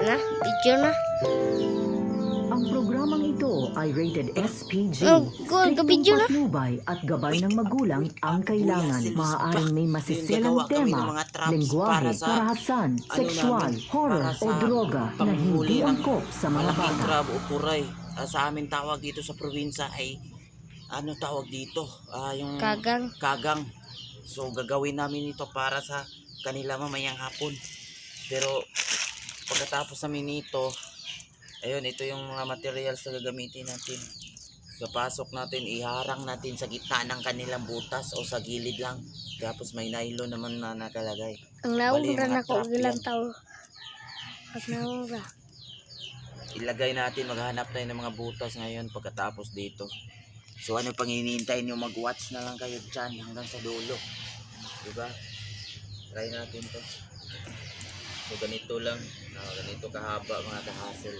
Na, video na. Ang programang ito ay rated SPG. Oh, ka-video na. patnubay at gabay ng magulang ang kailangan. Maaaring may Yun, masisilang gagawa kami ng tema, lengguwahe, karahasan, ano sexual, horror o droga na hindi ng angkop sa mga malaking bata. crab o kuray. Ah, sa amin tawag dito sa probinsya ay ano tawag dito? Ah, yung Kagang. kagang. So gagawin namin ito para sa kanila mamayang hapon. Pero pagkatapos namin nito, ayun ito yung mga materials na gagamitin natin. Kapasok natin, iharang natin sa gitna ng kanilang butas o sa gilid lang. Tapos may nylon naman na nakalagay. Ang naura na ko ilang tao. Pag naura. ilagay natin, maghanap tayo ng mga butas ngayon pagkatapos dito. So ano pang hinihintay nyo, mag-watch na lang kayo dyan hanggang sa dulo. Diba? Try natin to. So ganito lang, Ah, ganito kahaba mga kahasel.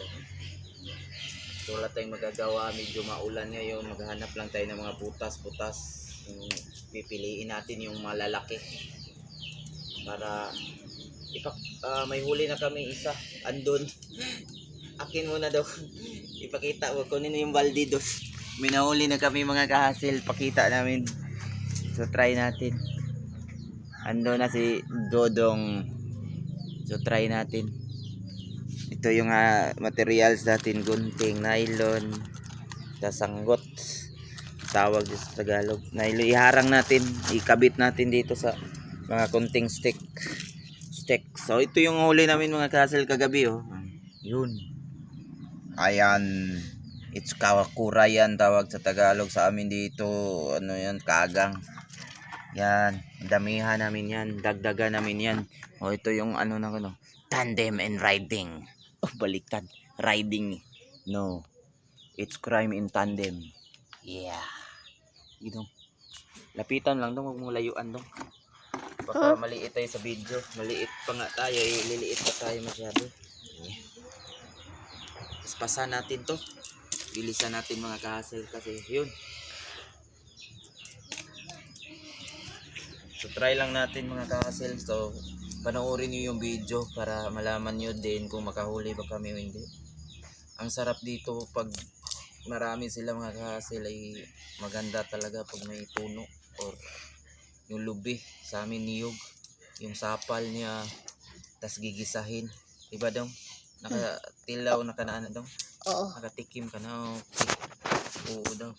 So wala tayong magagawa, medyo maulan ngayon, maghanap lang tayo ng mga butas-butas. Pipiliin natin yung malalaki. Para ipak ah, may huli na kami isa. Andun. Akin muna daw. Ipakita wag kunin yung balde doon. May nahuli na kami mga kahasil pakita namin. So try natin. Ando na si Dodong so try natin. Ito yung ah, materials natin. Gunting nylon sanggot tawag dito sa Tagalog. Nylon iharang natin. Ikabit natin dito sa mga kunting stick. Stick. So ito yung huli namin mga kahasil kagabi oh. Yun. Ayan. It's kawakura yan tawag sa Tagalog sa amin dito. Ano yan? Kagang. Yan. Damihan namin yan. Dagdagan namin yan. O ito yung ano na ano. Tandem and riding. Oh, baliktad. Riding. No. It's crime in tandem. Yeah. Ito. Lapitan lang dong. Huwag mong layuan dong. Baka maliit tayo sa video. Maliit pa nga tayo. Eh, liliit pa tayo masyado. Yeah. Paspasan natin to. Bilisan natin mga kahasel kasi yun. So try lang natin mga kahasel. So panoorin nyo yung video para malaman nyo din kung makahuli ba kami o hindi. Ang sarap dito pag marami sila mga kahasel ay maganda talaga pag may puno or yung lubi sa amin niyog yung sapal niya tas gigisahin iba daw nakatilaw na kanaan daw Oo. nakatikim ka na oo daw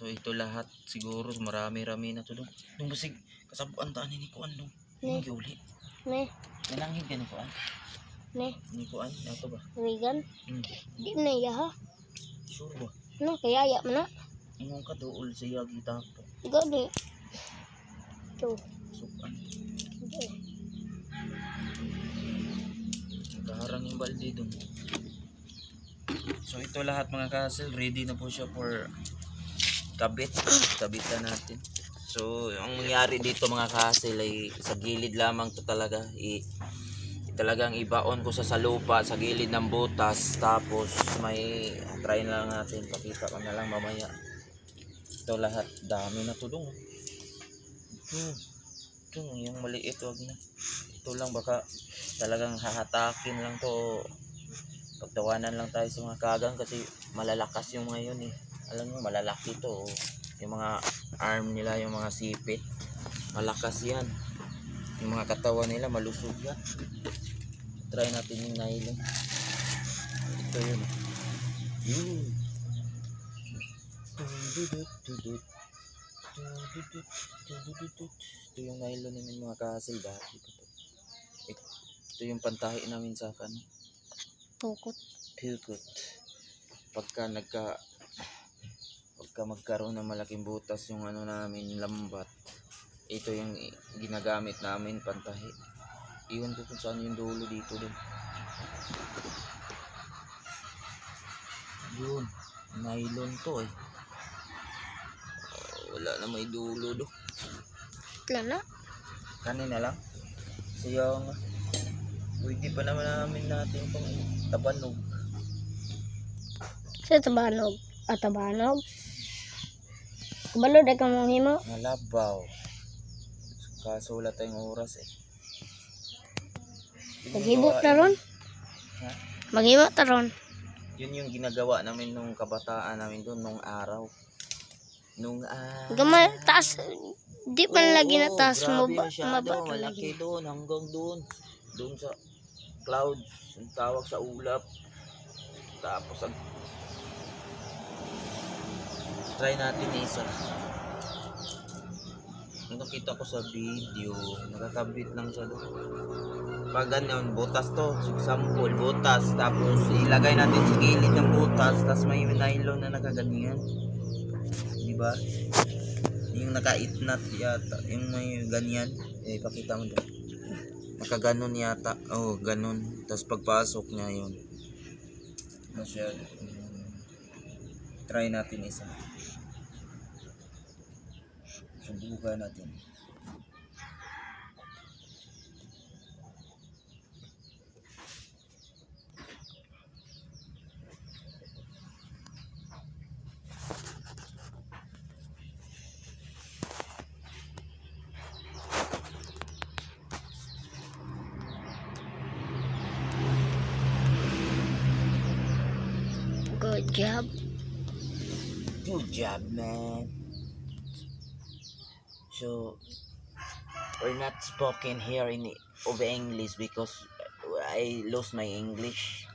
so ito lahat siguro marami-rami na to dong dong basig kasabuan taan ni kuan dong yung giuli Ne, nanangin ka ni kuan ne, ni kuan ato ba Wigan. hmm. Di na iya ha. sure ba No, kaya ya mo na. ingon ka dool siya gitapo Ikaw di. Ito. sukan Ito. nakaharang yung balde dun so ito lahat mga kasel ready na po siya for kabit kabitan natin. So ang mangyari dito mga kasel ay sa gilid lamang to talaga. I talagang ibaon ko sa salupa sa gilid ng butas. Tapos may try na lang natin. Pakita ko na lang mamaya. Ito lahat. Dami na to dong ito ito yung maliit wag na. Ito lang baka talagang hahatakin lang to. Pagtawanan lang tayo sa mga kagang kasi malalakas yung mga yun eh alam mo malalaki to o yung mga arm nila yung mga sipit malakas yan. Yung mga katawan nila malusog yan. Try natin yung nylon. Ito yun. Yun ito yung nylon namin mga kahasil. Dati pa to. Ito yung pantahi namin sa kan. Tukot. pilkot pagka nagka pagka magkaroon ng malaking butas yung ano namin lambat. Ito yung ginagamit namin pantahi iwan ko kung saan yung dulo dito din. Yun nylon to eh. Ah, wala na may dulo do. Wala na. kanina lang. Siya nga pwede pa naman namin natin itong tabanog. Sa tabanog. At tabanog. Kabalo dahil ka mong himo. Malabaw. Kaso wala tayong oras eh. Naghibot na ron. Ha? Maghimo taron. Yun yung ginagawa namin nung kabataan namin doon nung araw. Nung araw. Gamay taas di man lagi na taas mo ba maba malaki lagi. doon hanggang doon. Doon sa clouds, yung tawag sa ulap. Tapos ang try natin isa. Nakita ko sa video, nakakabit lang siya doon. Pag ganyan, butas to, example, butas, tapos ilagay natin sa gilid ng butas, tapos may nylon na nakaganyan. Di ba? Yung nakaitnat yata, yung may ganyan, eh, pakita mo doon. Nakaganon yata, oh, ganon. Tapos pagpasok niya yun. Mm, Try natin isa. Subukan natin. Good job. Good job, man. So, we're not spoken here in of English because I lost my English.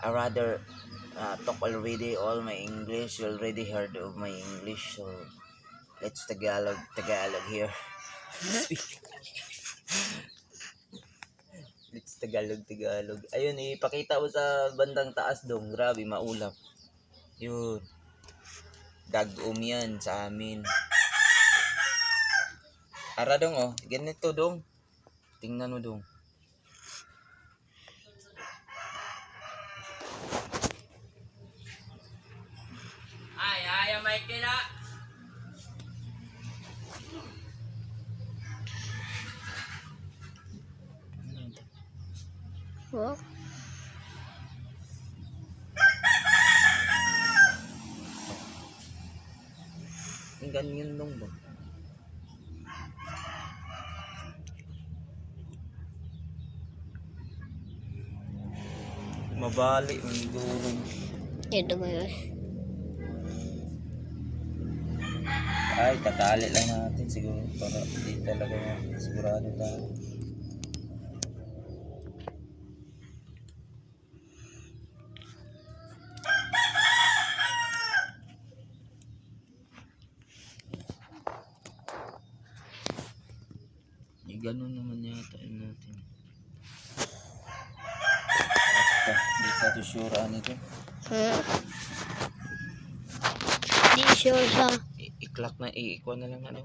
I rather uh, talk already all my English. You already heard of my English, so let's Tagalog, Tagalog here. let's Tagalog, Tagalog. Ayun, ipakita mo sa bandang taas dong. Grabe, maulap. Yun. Dagom yan sa amin. Ara dong oh. Ganito dong. Tingnan mo dong. Ay, ay, may kila. Oh. Ang ganyan dong ba? Mabali, ang durong. Ito ba yun? Ay, tatali lang natin siguro para hindi talaga sigurado tayo. Ganun naman yata natin. Basta, Hindi tayo sure ano ito. Hmm. Di sure sa I- I-clock na, i-ikuha na lang ano.